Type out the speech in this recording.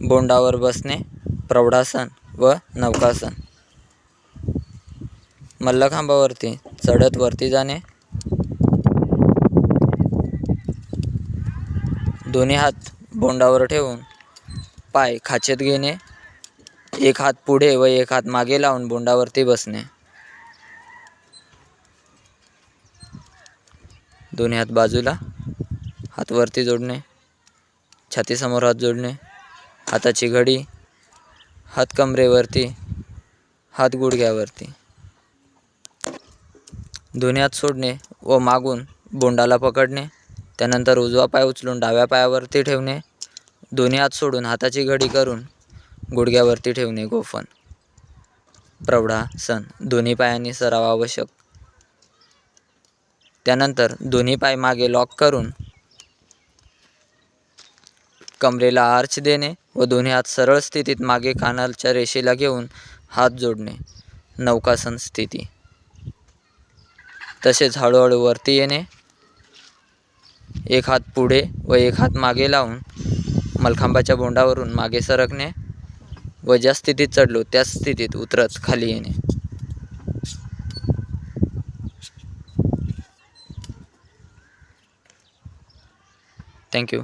बोंडावर बसणे प्रौढासन व नौकासन. मल्लखांबावरती चढत वरती जाणे. दोन्ही हात बोंडावर ठेवून पाय खाचेत घेणे. एक हात पुढे व एक हात मागे लावून बोंडावरती बसणे. दोन्ही हात बाजूला हात वरती जोडणे. छातीसमोर हात जोडणे. हाताची घडी हात कमरेवरती हात गुडघ्यावरती. दोन्ही हात सोडणे व मागून बोंडाला पकडणे त्यानंतर उजवा पाय उचलून डाव्या पायावरती ठेवणे दोन्ही हात सोडून हाताची घडी करून गुडघ्यावरती ठेवणे गोफन प्रौढासन दोन्ही पायांनी सराव आवश्यक. त्यानंतर दोन्ही पाय मागे लॉक करून कमरेला आर्च देणे व दोन्ही हात सरळ स्थितीत मागे कानालच्या रेषेला घेऊन हात जोडणे. नौकासन स्थिती. तसेच हळूहळू वरती येणे. एक हात पुढे व एक हात मागे लावून मलखांबाच्या बोंडावरून मागे सरकणे व ज्या स्थितीत चढलो त्याच स्थितीत उतरत खाली येणे. थँक्यू